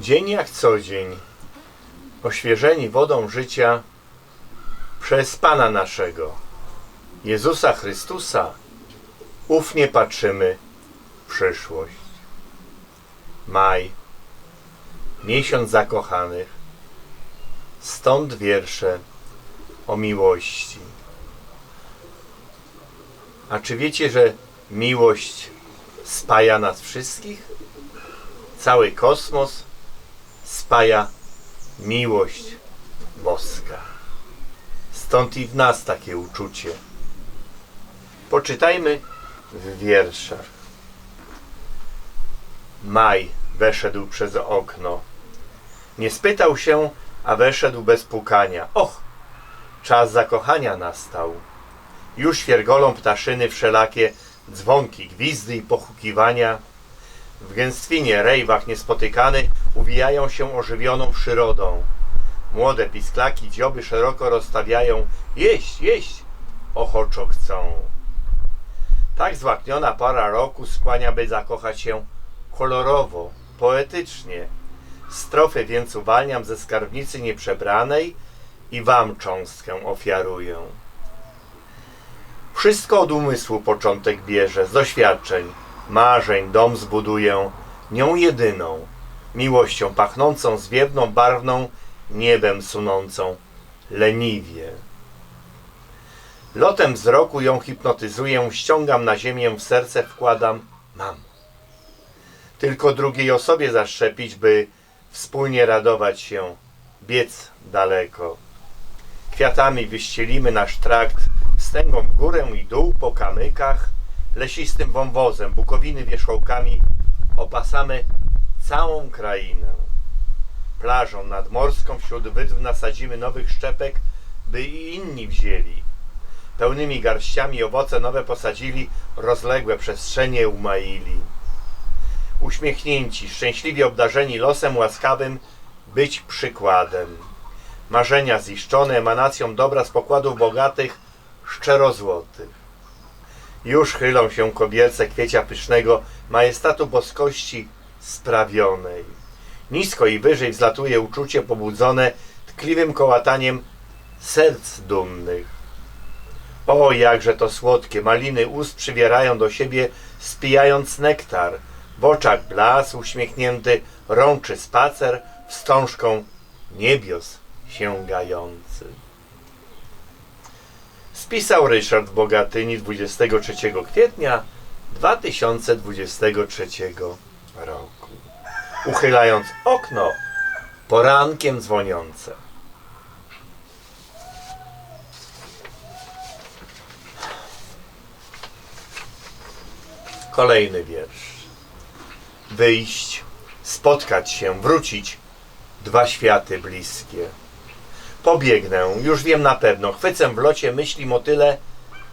Dzień jak co dzień, oświeżeni wodą życia przez Pana naszego, Jezusa Chrystusa, ufnie patrzymy w przyszłość. Maj, miesiąc zakochanych, stąd wiersze o miłości. A czy wiecie, że miłość spaja nas wszystkich? Cały kosmos spaja miłość boska. Stąd i w nas takie uczucie. Poczytajmy w wierszach. Maj weszedł przez okno. Nie spytał się, a weszedł bez pukania. Och, czas zakochania nastał. Już świergolą ptaszyny wszelakie, dzwonki, gwizdy i pochukiwania. W gęstwinie rejwach niespotykany uwijają się ożywioną przyrodą. Młode pisklaki dzioby szeroko rozstawiają, jeść, jeść, ochoczo chcą. Tak złakniona para roku skłania, by zakochać się kolorowo, poetycznie. Strofy więc uwalniam ze skarbnicy nieprzebranej i wam cząstkę ofiaruję. Wszystko od umysłu początek bierze, z doświadczeń, marzeń dom zbuduję, nią jedyną, miłością pachnącą, zwiewną, barwną, niebem sunącą, leniwie. Lotem wzroku ją hipnotyzuję, ściągam na ziemię, w serce wkładam, mam. Tylko drugiej osobie zaszczepić, by wspólnie radować się, biec daleko. Kwiatami wyścielimy nasz trakt, wstęgą w górę i dół po kamykach, lesistym wąwozem, bukowiny wierzchołkami opasamy całą krainę. Plażą nadmorską wśród wydw nasadzimy nowych szczepek, by i inni wzięli. Pełnymi garściami owoce nowe posadzili, rozległe przestrzenie umaili. Uśmiechnięci, szczęśliwie obdarzeni losem łaskawym, być przykładem. Marzenia ziszczone emanacją dobra z pokładów bogatych, szczerozłotych. Już chylą się kobierce kwiecia pysznego, majestatu boskości sprawionej. Nisko i wyżej wzlatuje uczucie pobudzone tkliwym kołataniem serc dumnych. O, jakże to słodkie, maliny ust przybierają do siebie, spijając nektar. W oczach blas uśmiechnięty, rączy spacer, wstążką niebios sięgający. Spisał Ryszard Bogatyni 23 kwietnia 2023 roku. Uchylając okno, porankiem dzwoniące. Kolejny wiersz. Wyjść, spotkać się, wrócić, dwa światy bliskie. Pobiegnę, już wiem na pewno, chwycę w locie myśli motyle,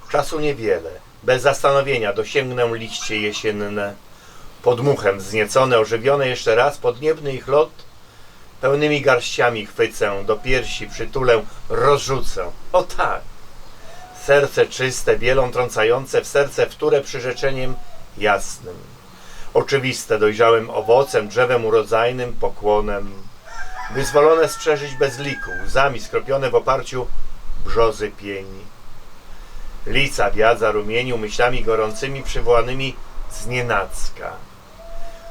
czasu niewiele. Bez zastanowienia dosięgnę liście jesienne. Podmuchem wzniecone, ożywione jeszcze raz, podniebny ich lot, pełnymi garściami chwycę, do piersi przytulę, rozrzucę. O tak! Serce czyste, bielą trącające w serce wtóre przyrzeczeniem jasnym. Oczywiste, dojrzałym owocem, drzewem urodzajnym, pokłonem. Wyzwolone z przeżyć bez liku, łzami skropione w oparciu brzozy pieni. Lica wiadza rumieniu myślami gorącymi przywołanymi z nienacka.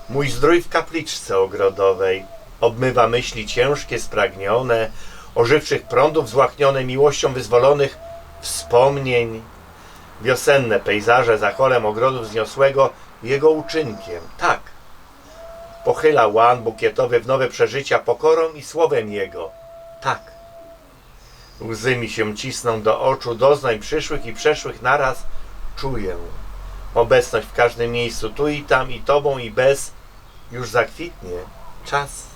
Mój zdrój w kapliczce ogrodowej obmywa myśli ciężkie, spragnione, ożywczych prądów złaknione miłością wyzwolonych wspomnień. Wiosenne pejzaże za cholem ogrodu wzniosłego jego uczynkiem. Tak, pochyla łan bukietowy w nowe przeżycia pokorą i słowem jego. Tak. Łzy mi się cisną do oczu, doznań przyszłych i przeszłych naraz czuję. Obecność w każdym miejscu, tu i tam, i tobą, i bez, już zakwitnie czas.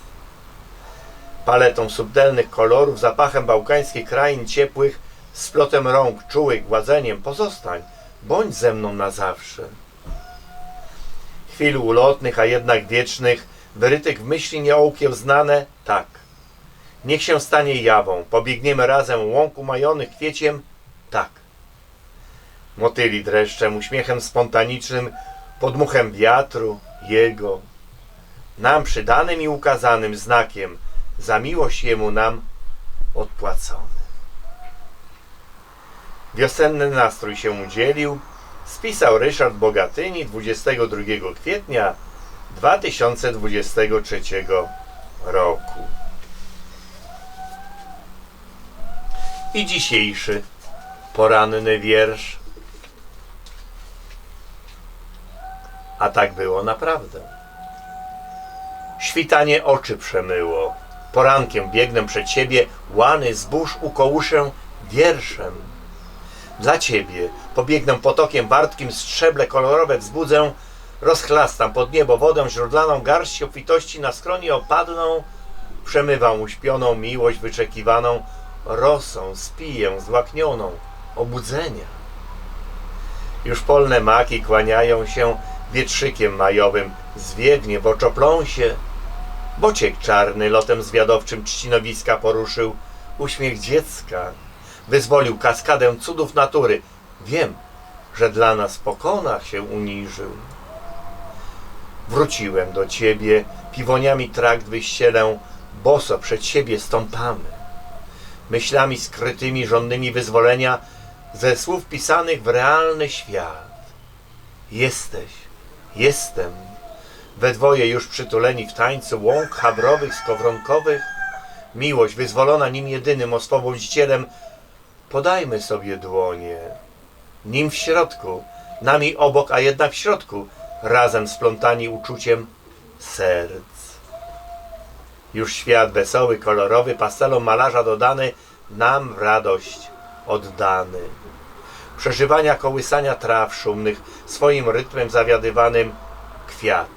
Paletą subtelnych kolorów, zapachem bałkańskich krain ciepłych, splotem rąk, czułych, gładzeniem, pozostań, bądź ze mną na zawsze chwil ulotnych, a jednak wiecznych, wyrytych w myśli nieokiełznane, tak. Niech się stanie jawą, pobiegniemy razem łąk umajonych kwieciem, tak. Motyli dreszczem, uśmiechem spontanicznym, podmuchem wiatru, jego. nam przydanym i ukazanym znakiem za miłość Jemu nam odpłacony. Wiosenny nastrój się udzielił, spisał Ryszard Bogatyni 22 kwietnia 2023 roku. I dzisiejszy poranny wiersz. A tak było naprawdę. Świtanie oczy przemyło. Porankiem biegnę przed siebie, łany zbóż ukołuszę wierszem. Dla ciebie pobiegnę potokiem wartkim, strzeble kolorowe wzbudzę, rozchlastam pod niebo wodę źródlaną, garść obfitości na skronie opadną, przemywam uśpioną miłość wyczekiwaną, rosą spiję złaknioną obudzenia. Już polne maki kłaniają się wietrzykiem majowym, zwiewnie w oczopląsie. Bociek czarny lotem zwiadowczym trzcinowiska poruszył, uśmiech dziecka wyzwolił kaskadę cudów natury. Wiem, że dla nas pokonach się uniżył. Wróciłem do ciebie, piwoniami trakt wyścielę, boso przed siebie stąpamy. Myślami skrytymi, żonnymi wyzwolenia, ze słów pisanych w realny świat. Jesteś, jestem, we dwoje już przytuleni w tańcu łąk habrowych, skowronkowych, miłość wyzwolona nim jedynym oswobodzicielem, podajmy sobie dłonie, nim w środku, nami obok, a jednak w środku, razem splątani uczuciem serc. Już świat wesoły, kolorowy, pastelom malarza dodany, nam w radość oddany. Przeżywania kołysania traw szumnych, swoim rytmem zawiadywanym kwiat.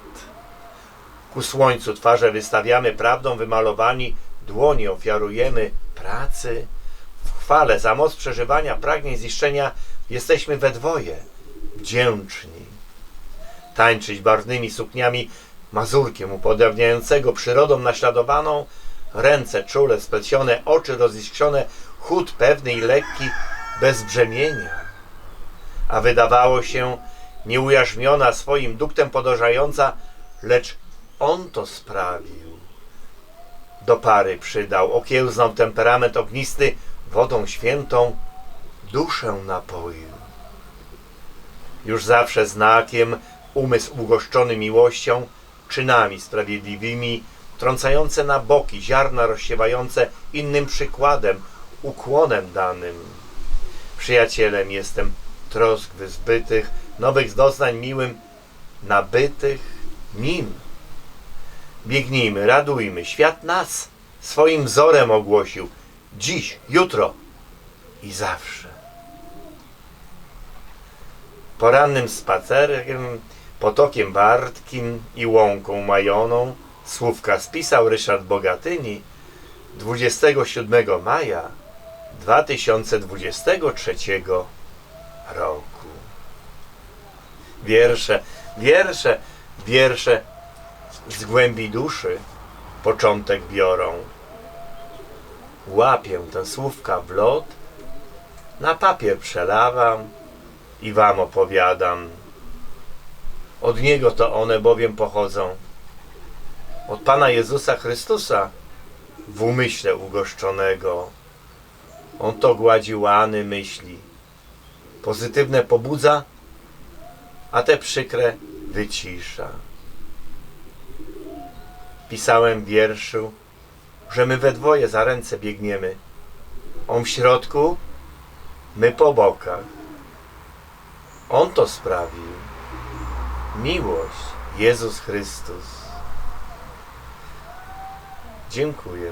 Ku słońcu twarze wystawiamy, prawdą wymalowani, dłonie ofiarujemy pracy. Chwale za moc przeżywania, pragnień ziszczenia jesteśmy we dwoje wdzięczni. Tańczyć barwnymi sukniami, mazurkiem upodabniającego przyrodą naśladowaną, ręce czule splecione, oczy roziskrzone, chód pewny i lekki, bez brzemienia. A wydawało się, nieujarzmiona swoim duktem podążająca, lecz on to sprawił. Do pary przydał, okiełznał temperament ognisty, wodą świętą duszę napoił. Już zawsze znakiem, umysł ugoszczony miłością, czynami sprawiedliwymi, trącające na boki, ziarna rozsiewające innym przykładem, ukłonem danym. Przyjacielem jestem trosk wyzbytych, nowych doznań miłym, nabytych nim. Biegnijmy, radujmy, świat nas swoim wzorem ogłosił, dziś, jutro i zawsze. Porannym spacerem, potokiem wartkim i łąką majoną słówka spisał Ryszard Bogatyni 27 maja 2023 roku. Wiersze, wiersze, wiersze z głębi duszy początek biorą. Łapię te słówka w lot, na papier przelawam i wam opowiadam. Od Niego to one bowiem pochodzą. Od Pana Jezusa Chrystusa w umyśle ugoszczonego. On to gładzi łany myśli. Pozytywne pobudza, a te przykre wycisza. Pisałem wierszu, że my we dwoje za ręce biegniemy. On w środku, my po bokach. On to sprawił. Miłość, Jezus Chrystus. Dziękuję.